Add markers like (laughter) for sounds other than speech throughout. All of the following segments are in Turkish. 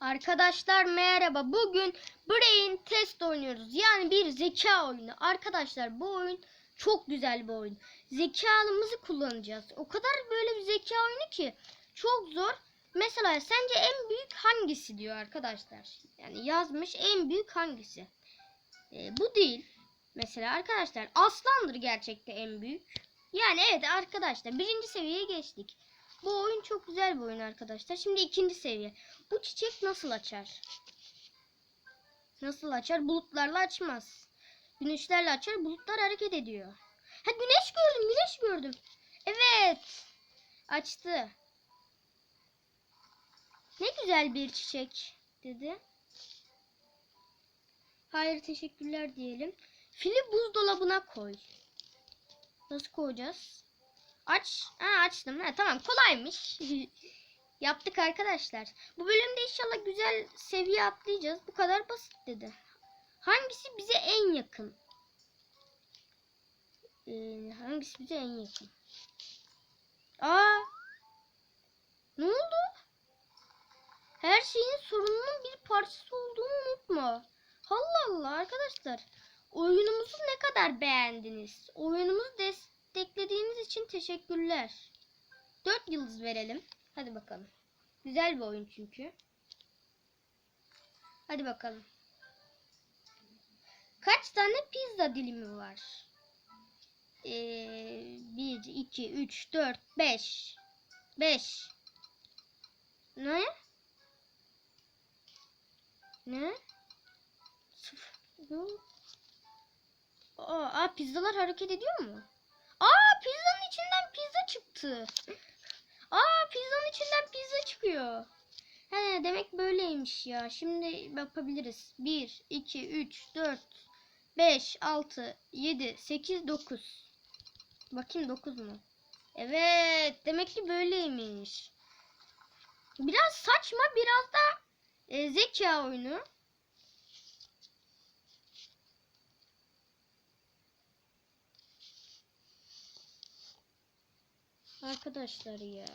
Arkadaşlar merhaba. Bugün Brain Test oynuyoruz. Yani bir zeka oyunu. Arkadaşlar bu oyun çok güzel bir oyun. Zekamızı kullanacağız. O kadar böyle bir zeka oyunu ki çok zor. Mesela sence en büyük hangisi diyor arkadaşlar. Yani yazmış en büyük hangisi. Ee, bu değil. Mesela arkadaşlar aslandır gerçekte en büyük. Yani evet arkadaşlar birinci seviyeye geçtik. Bu oyun çok güzel bir oyun arkadaşlar. Şimdi ikinci seviye. Bu çiçek nasıl açar? Nasıl açar? Bulutlarla açmaz. Güneşlerle açar. Bulutlar hareket ediyor. Ha güneş gördüm, güneş gördüm. Evet. Açtı. Ne güzel bir çiçek dedi. Hayır teşekkürler diyelim. Fili buzdolabına koy. Nasıl koyacağız? Aç. Ha açtım. Ha, tamam kolaymış. (laughs) Yaptık arkadaşlar. Bu bölümde inşallah güzel seviye atlayacağız. Bu kadar basit dedi. Hangisi bize en yakın? Ee, hangisi bize en yakın? Aa! Ne oldu? Her şeyin sorununun bir parçası olduğunu unutma. Allah Allah arkadaşlar. Oyunumuzu ne kadar beğendiniz? Oyunumuzu desteklediğiniz için teşekkürler. 4 yıldız verelim. Hadi bakalım. Güzel bir oyun çünkü. Hadi bakalım. Kaç tane pizza dilimi var? Ee, 1, 2, 3, 4, 5. 5. Ne? Ne? Sıfır. Aa, pizzalar hareket ediyor mu? Aa pizzanın içinden pizza çıktı. Aa pizzanın içinden pizza çıkıyor. He demek böyleymiş ya. Şimdi yapabiliriz. 1, 2, 3, 4, 5, 6, 7, 8, 9. Bakayım 9 mu? Evet demek ki böyleymiş. Biraz saçma biraz da e, zeka oyunu. Arkadaşlar ya.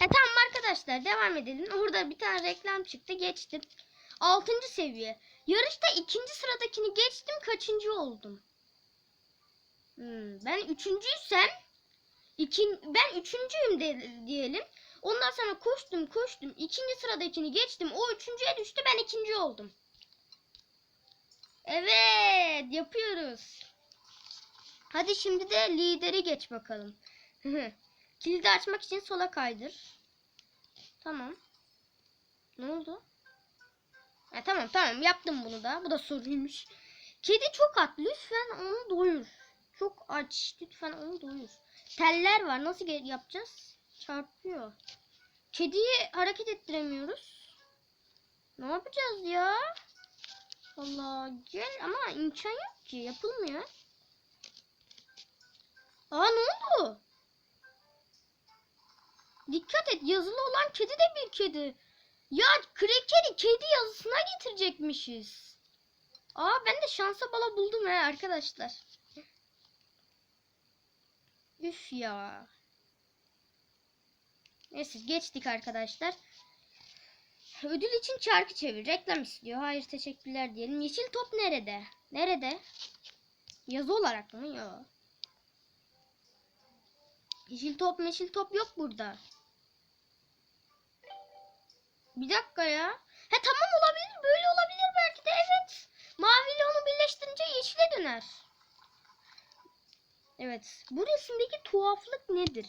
E tamam arkadaşlar devam edelim. Orada bir tane reklam çıktı geçtim. Altıncı seviye. Yarışta ikinci sıradakini geçtim kaçıncı oldum? Hmm, ben üçüncüysem ikin, ben üçüncüyüm de, diyelim. Ondan sonra koştum koştum. ikinci sıradakini geçtim. O üçüncüye düştü. Ben ikinci oldum. Evet yapıyoruz. Hadi şimdi de lideri geç bakalım. (laughs) Kilidi açmak için sola kaydır. Tamam. Ne oldu? Ha, tamam tamam yaptım bunu da. Bu da soruymuş. Kedi çok aç. Lütfen onu doyur. Çok aç. Lütfen onu doyur. Teller var. Nasıl yapacağız? Çarpıyor. Kediyi hareket ettiremiyoruz. Ne yapacağız ya? Allah gel ama imkan yok ki. Yapılmıyor. Aa ne oldu? Dikkat et yazılı olan kedi de bir kedi. Ya krekeri kedi yazısına getirecekmişiz. Aa ben de şansa bala buldum he arkadaşlar. Üf ya. Neyse geçtik arkadaşlar. Ödül için çarkı çevir. Reklam istiyor. Hayır teşekkürler diyelim. Yeşil top nerede? Nerede? Yazı olarak mı? Yok. Yeşil top meşil top yok burada. Bir dakika ya. He tamam olabilir. Böyle olabilir belki de evet. Mavi ile onu birleştirince yeşile döner. Evet. Bu resimdeki tuhaflık nedir?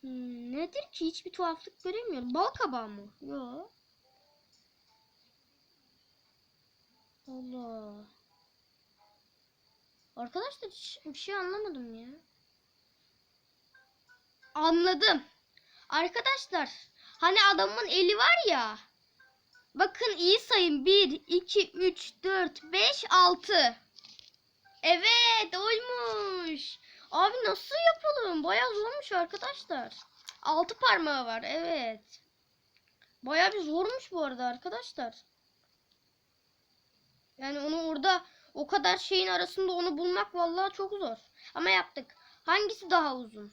Hmm, nedir ki? Hiçbir tuhaflık göremiyorum. Bal kabağı mı? Yok. Allah. Arkadaşlar hiç bir şey anlamadım ya. Anladım. Arkadaşlar hani adamın eli var ya. Bakın iyi sayın. 1, 2, 3, 4, 5, 6. Evet oymuş. Abi nasıl yapalım? Bayağı zormuş arkadaşlar. 6 parmağı var evet. Bayağı bir zormuş bu arada arkadaşlar. Yani onu orada o kadar şeyin arasında onu bulmak vallahi çok zor. Ama yaptık. Hangisi daha uzun?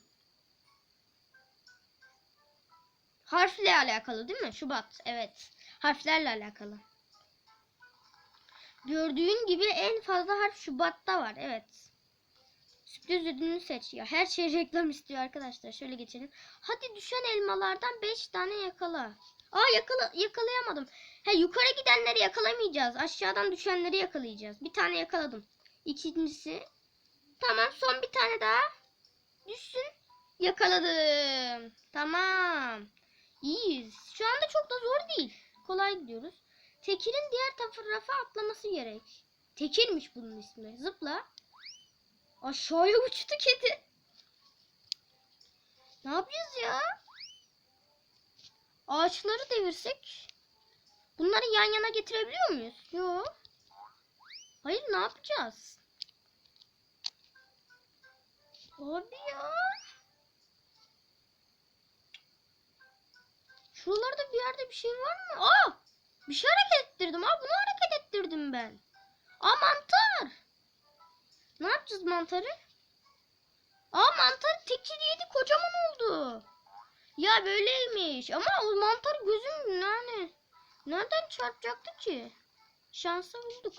Harfle alakalı değil mi? Şubat. Evet. Harflerle alakalı. Gördüğün gibi en fazla harf Şubat'ta var. Evet. Sürpriz ödülünü seç. Her şey reklam istiyor arkadaşlar. Şöyle geçelim. Hadi düşen elmalardan 5 tane yakala. Aa yakala yakalayamadım. He yukarı gidenleri yakalamayacağız. Aşağıdan düşenleri yakalayacağız. Bir tane yakaladım. İkincisi. Tamam son bir tane daha. Düşsün. Yakaladım. Tamam. İyiyiz. Şu anda çok da zor değil. Kolay gidiyoruz. Tekir'in diğer tarafa atlaması gerek. Tekir'miş bunun ismi. Zıpla. Aşağıya uçtu kedi. Ne yapacağız ya? Ağaçları devirsek. Bunları yan yana getirebiliyor muyuz? Yok. Hayır ne yapacağız? Abi ya. Şuralarda bir yerde bir şey var mı? Aa! Bir şey hareket ettirdim. Aa bunu hareket ettirdim ben. Aa mantar. Yapacağız mantarı? Aa mantar tekir yedi kocaman oldu. Ya böyleymiş. Ama o mantar gözüm yani. Nereden çarpacaktı ki? Şansa bulduk.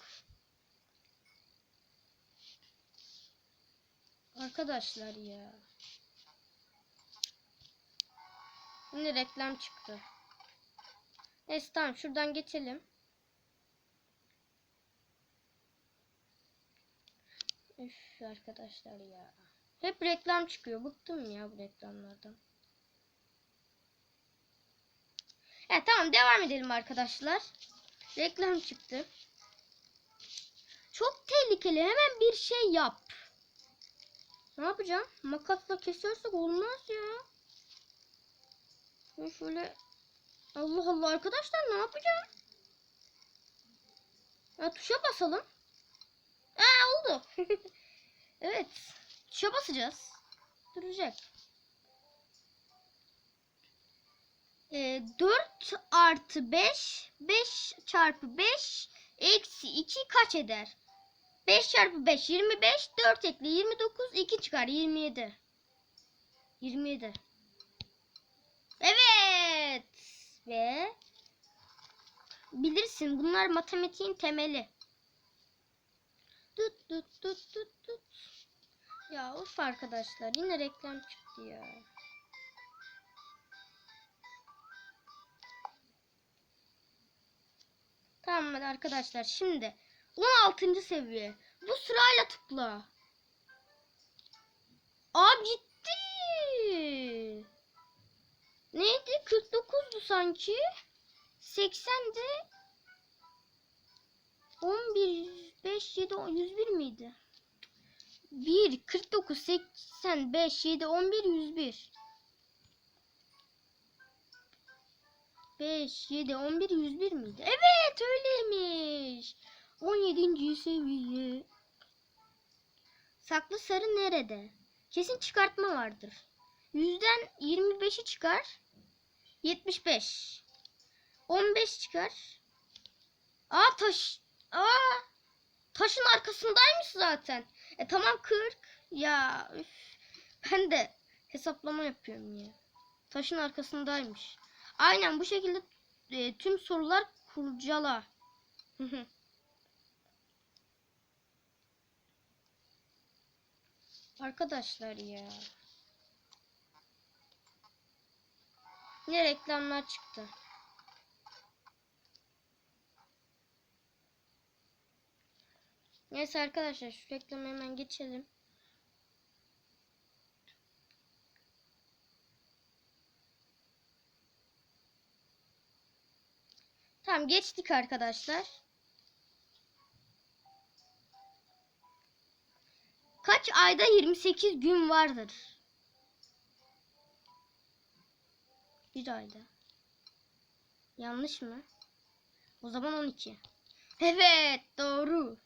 Arkadaşlar ya. Yine reklam çıktı. Neyse tamam şuradan geçelim. Üf arkadaşlar ya. Hep reklam çıkıyor. Bıktım ya bu reklamlardan. Evet tamam devam edelim arkadaşlar. Reklam çıktı. Çok tehlikeli. Hemen bir şey yap. Ne yapacağım? Makasla kesiyorsak olmaz ya. Şöyle Allah Allah arkadaşlar ne yapacağım? Ya tuşa basalım. Aa oldu. (laughs) evet. Tuşa basacağız. Duracak. Ee, 4 artı 5 5 çarpı 5 eksi 2 kaç eder? 5 çarpı 5 25 4 ekle 29 2 çıkar 27 27 Evet ve bilirsin bunlar matematiğin temeli. Tut tut tut tut tut. Ya of arkadaşlar yine reklam çıktı ya. Tamam arkadaşlar şimdi 16. seviye. Bu sırayla tıkla. Aa gitti. Neydi? 49'du sanki. 80'di. 11, 5, 7, 101 miydi? 1, 49, 85, 7, 11, 101. 5, 7, 11, 101 miydi? Evet öyleymiş. 17. seviye. Saklı sarı nerede? Kesin çıkartma vardır. Yüzden 25'i çıkar. 75. 15 çıkar. Aa taş. Aa taşın arkasındaymış zaten. E tamam 40. Ya üf. Ben de hesaplama yapıyorum ya. Taşın arkasındaymış. Aynen bu şekilde e, tüm sorular kurcala. Arkadaşlar ya. Ne reklamlar çıktı. Neyse arkadaşlar şu reklamı hemen geçelim. Tamam geçtik arkadaşlar. Kaç ayda 28 gün vardır? Bir ayda. Yanlış mı? O zaman 12. Evet doğru.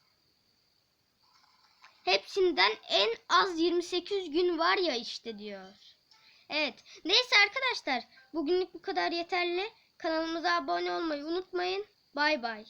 Hepsinden en az 28 gün var ya işte diyor. Evet. Neyse arkadaşlar. Bugünlük bu kadar yeterli. Kanalımıza abone olmayı unutmayın. Bay bay.